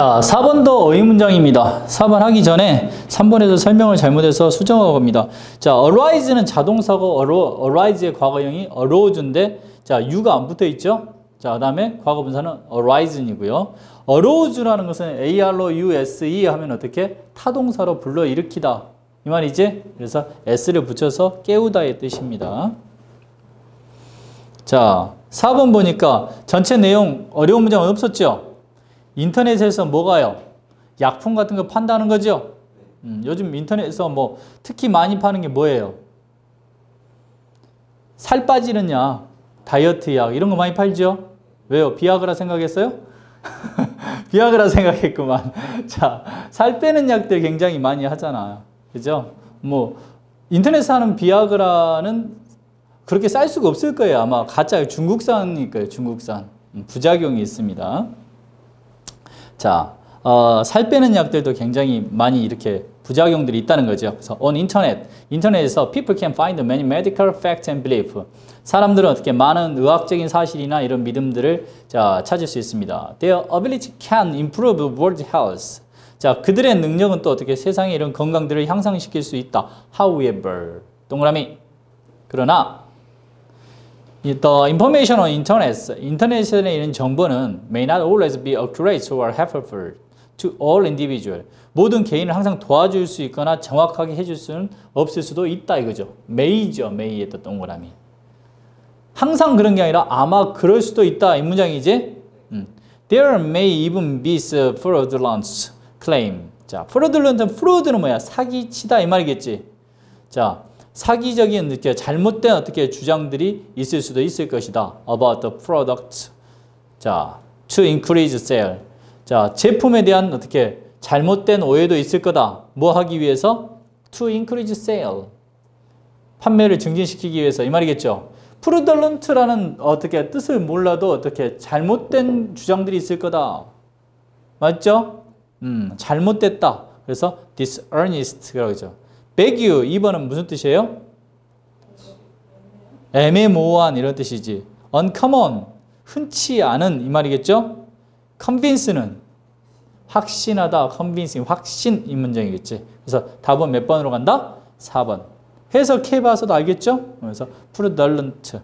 자, 4번도 의문장입니다. 4번 하기 전에 3번에서 설명을 잘못해서 수정하고 갑니다. 자, arise는 자동사고 arise의 과거형이 arose인데 자, u가 안 붙어 있죠? 자, 그다음에 과거 분사는 arise이고요. arouse라는 것은 a-r-o-u-s-e 하면 어떻게 타동사로 불러 일으키다. 이 말이지? 그래서 s를 붙여서 깨우다의 뜻입니다. 자, 4번 보니까 전체 내용 어려운 문장은 없었죠? 인터넷에서 뭐가요? 약품 같은 거 판다는 거죠? 음, 요즘 인터넷에서 뭐 특히 많이 파는 게 뭐예요? 살 빠지는 약, 다이어트 약 이런 거 많이 팔죠? 왜요? 비아그라 생각했어요? 비아그라 생각했구만. 자, 살 빼는 약들 굉장히 많이 하잖아요. 그죠? 뭐 인터넷에 하는 비아그라는 그렇게 쌀 수가 없을 거예요. 아마 가짜 중국산이니까요. 중국산. 음, 부작용이 있습니다. 자, 어, 살 빼는 약들도 굉장히 많이 이렇게 부작용들이 있다는 거죠. 그래서 on 인터넷, 인터넷에서 people can find many medical facts and belief. 사람들은 어떻게 많은 의학적인 사실이나 이런 믿음들을 자, 찾을 수 있습니다. Their ability can improve world health. 자, 그들의 능력은 또 어떻게 세상의 이런 건강들을 향상시킬 수 있다. However, 동그라미. 그러나 The information on internet, 인터넷에 있는 정보는 may not always be accurate or helpful to all individual. 모든 개인을 항상 도와줄 수 있거나 정확하게 해줄 수는 없을 수도 있다 이거죠. may죠, may의 또 동그라미. 항상 그런 게 아니라 아마 그럴 수도 있다 이 문장이지. 음. There may even be fraudulent claim. 자, fraudulent은 fraud는 뭐야? 사기치다 이 말이겠지. 자, 사기적인 이렇게 잘못된 어떻게 주장들이 있을 수도 있을 것이다. About the product. 자, to increase sale. 자, 제품에 대한 어떻게 잘못된 오해도 있을 거다. 뭐 하기 위해서? To increase sale. 판매를 증진시키기 위해서 이 말이겠죠. 프루덜런트라는 어떻게 뜻을 몰라도 어떻게 잘못된 주장들이 있을 거다. 맞죠? 음, 잘못됐다. 그래서 dishonest라고 하죠. 배규 2번은 무슨 뜻이에요? 애매모호한 이런 뜻이지. uncommon 흔치 않은 이 말이겠죠? convince는 확신하다, convincing 확신 이 문장이겠지. 그래서 답은 몇 번으로 간다? 4번. 해석해봐서도 알겠죠? 그래서 fraudulent